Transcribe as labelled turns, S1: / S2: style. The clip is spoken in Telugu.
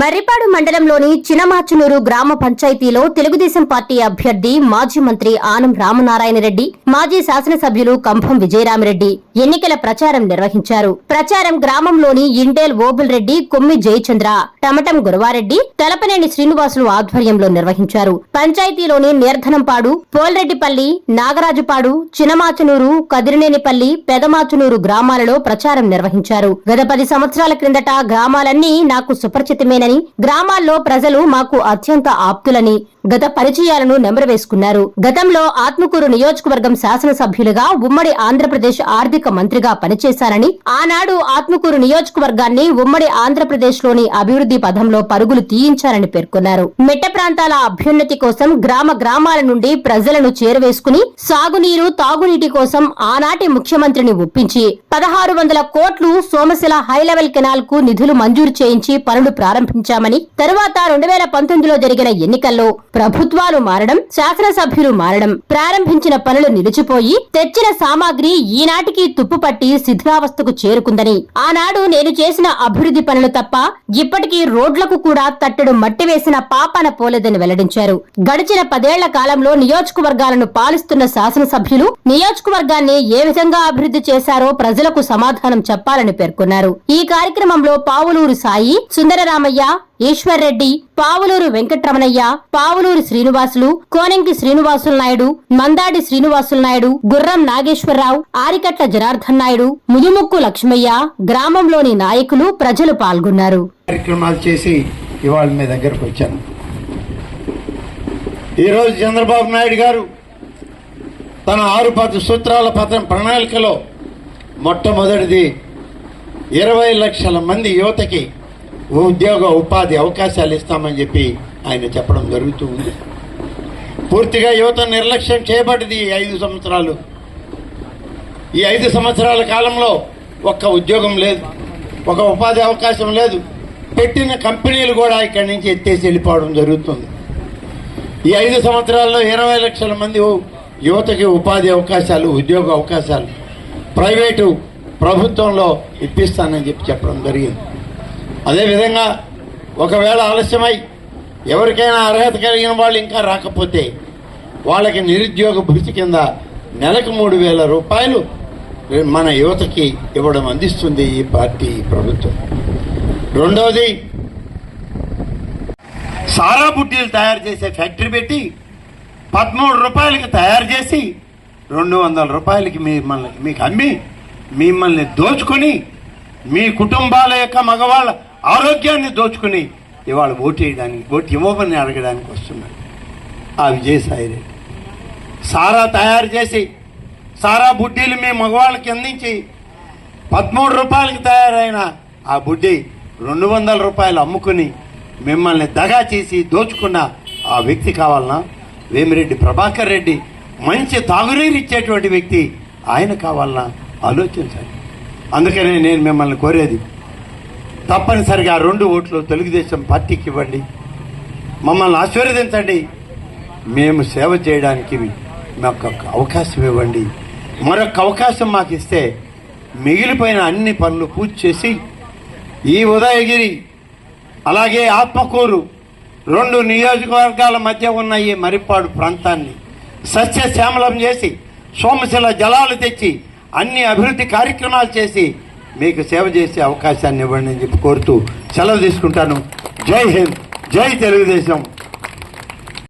S1: మర్రిపాడు మండలంలోని చినమాచునూరు గ్రామ పంచాయతీలో తెలుగుదేశం పార్టీ అభ్యర్థి మాజీ మంత్రి ఆనం రామనారాయణ రెడ్డి మాజీ శాసనసభ్యులు కంభం విజయరామిరెడ్డి ఎన్నికల ప్రచారం నిర్వహించారు. ప్రచారం గ్రామంలోని ఇండేల్ ఓబుల్ రెడ్డి కొమ్మి జయచంద్ర టమటం గురవారెడ్డి తలపనేని శ్రీనివాసులు ఆధ్వర్యంలో నిర్వహించారు. పంచాయతీలోని నిర్ధనంపాడు పోల్రెడ్డిపల్లి నాగరాజుపాడు చినమాచునూరు కదిరినేనిపల్లి పెదమాచునూరు గ్రామాలలో ప్రచారం నిర్వహించారు. గత పది సంవత్సరాల క్రిందట గ్రామాలన్నీ నాకు సుపరిచితమైన గ్రామాల్లో ప్రజలు మాకు అత్యంత ఆప్తులని గత పరిచయాలను నెమరవేసుకున్నారు. గతంలో ఆత్మకూరు నియోజకవర్గం శాసనసభ్యులుగా ఉమ్మడి ఆంధ్రప్రదేశ్ ఆర్థిక మంత్రిగా పనిచేశారని ఆనాడు ఆత్మకూరు నియోజకవర్గాన్ని ఉమ్మడి ఆంధ్రప్రదేశ్లోని అభివృద్ధి పథంలో పరుగులు తీయించారని పేర్కొన్నారు. మెట్ట ప్రాంతాల అభ్యున్నతి కోసం గ్రామ గ్రామాల నుండి ప్రజలను చేరవేసుకుని సాగునీరు తాగునీటి కోసం ఆనాటి ముఖ్యమంత్రిని ఒప్పించి పదహారు వందల కోట్లు సోమశిల హైలెవెల్ కెనాల్కు నిధులు మంజూరు చేయించి పనులు ప్రారంభించామని తరువాత రెండు వేల పంతొమ్మిదిలో జరిగిన ఎన్నికల్లో ప్రభుత్వాలు మారడం శాసనసభ్యులు మారడం ప్రారంభించిన పనులు నిలిచిపోయి తెచ్చిన సామాగ్రి ఈనాటికి తుప్పుపట్టి శిథిలావస్థకు చేరుకుందని. ఆనాడు నేను చేసిన అభివృద్ధి పనులు తప్ప ఇప్పటికీ రోడ్లకు కూడా తట్టెడు మట్టి వేసిన పాపాన పోలేదని వెల్లడించారు. గడిచిన పదేళ్ళ కాలంలో నియోజకవర్గాలను పాలిస్తున్న శాసనసభ్యులు నియోజకవర్గాన్ని ఏ విధంగా అభివృద్ధి చేశారో ప్రజలకు సమాధానం చెప్పాలని పేర్కొన్నారు. ఈ కార్యక్రమంలో పావులూరు సాయి సుందరరామయ్య ఈశ్వర్ రెడ్డి పావులూరు వెంకట్రమణయ్య పావులూరు శ్రీనివాసులు కోనంకి శ్రీనివాసులు నాయుడు మందాడి శ్రీనివాసులు నాయుడు గుర్రం నాగేశ్వరరావు ఆరికట్ల జనార్దన్ నాయుడు ముదుముక్కు లక్ష్మయ్య గ్రామంలోని నాయకులు ప్రజలు పాల్గొన్నారు.
S2: కార్యక్రమాలు చేసి ఇవాళ మీ దగ్గరకు వచ్చాను. ఈరోజు చంద్రబాబు నాయుడు గారు తన ఆరు పది సూత్రాల పత్రం ప్రణాళికలో మొట్టమొదటిది ఇరవై లక్షల మంది యువతకి ఉద్యోగ ఉపాధి అవకాశాలు ఇస్తామని చెప్పి ఆయన చెప్పడం జరుగుతూ ఉంది. పూర్తిగా యువత నిర్లక్ష్యం చేయబడ్డది ఈ ఐదు సంవత్సరాలు. ఈ ఐదు సంవత్సరాల కాలంలో ఒక్క ఉద్యోగం లేదు ఒక ఉపాధి అవకాశం లేదు. పెట్టిన కంపెనీలు కూడా ఇక్కడి నుంచి ఎత్తేసి వెళ్ళిపోవడం జరుగుతుంది. ఈ ఐదు సంవత్సరాల్లో ఇరవై లక్షల మంది యువతకి ఉపాధి అవకాశాలు ఉద్యోగ అవకాశాలు ప్రైవేటు ప్రభుత్వంలో ఇప్పిస్తానని చెప్పి చెప్పడం జరిగింది. అదేవిధంగా ఒకవేళ ఆలస్యమై ఎవరికైనా అర్హత కలిగిన వాళ్ళు ఇంకా రాకపోతే వాళ్ళకి నిరుద్యోగ భృతి కింద నెలకు మూడు వేల రూపాయలు మన యువతకి ఇవ్వడం అందిస్తుంది ఈ పార్టీ ప్రభుత్వం. రెండవది సారా బుడ్డీలు తయారు చేసే ఫ్యాక్టరీ పెట్టి పదమూడు రూపాయలకి తయారు చేసి రెండు వందల రూపాయలకి మిమ్మల్ని మీకు అమ్మి మిమ్మల్ని దోచుకొని మీ కుటుంబాల యొక్క మగవాళ్ళ ఆరోగ్యాన్ని దోచుకుని ఇవాళ ఓటు వేయడానికి ఓటు ఇవ్వమని అడగడానికి వస్తున్నాడు ఆ విజయసాయి రెడ్డి సారా తయారు చేసి సారా బుడ్డీలు మీ మగవాళ్ళకి అందించి పదమూడు రూపాయలకి తయారైన ఆ బుడ్డి రెండు వందల రూపాయలు అమ్ముకుని మిమ్మల్ని దగా చేసి దోచుకున్న ఆ వ్యక్తి కావాలనా? వేమిరెడ్డి ప్రభాకర్ రెడ్డి మంచి తాగునీరు ఇచ్చేటువంటి వ్యక్తి ఆయన కావాలనా? ఆలోచించాలి. అందుకనే నేను మిమ్మల్ని కోరేది తప్పనిసరిగా రెండు ఓట్లు తెలుగుదేశం పార్టీకి ఇవ్వండి. మమ్మల్ని ఆశీర్వదించండి. మేము సేవ చేయడానికి మాకు అవకాశం ఇవ్వండి. మరొక అవకాశం మాకు ఇస్తే మిగిలిపోయిన అన్ని పనులు పూర్తి చేసి ఈ ఉదయగిరి అలాగే ఆత్మకూరు రెండు నియోజకవర్గాల మధ్య ఉన్న ఈ మరిపాడు ప్రాంతాన్ని సస్యశ్యామలం చేసి సోమశిల జలాలు తెచ్చి అన్ని అభివృద్ధి కార్యక్రమాలు చేసి మీకు సేవ చేసే అవకాశాన్ని ఇవ్వండి అని చెప్పి కోరుతూ సెలవు తీసుకుంటాను. జై హింద్ జై తెలుగుదేశం.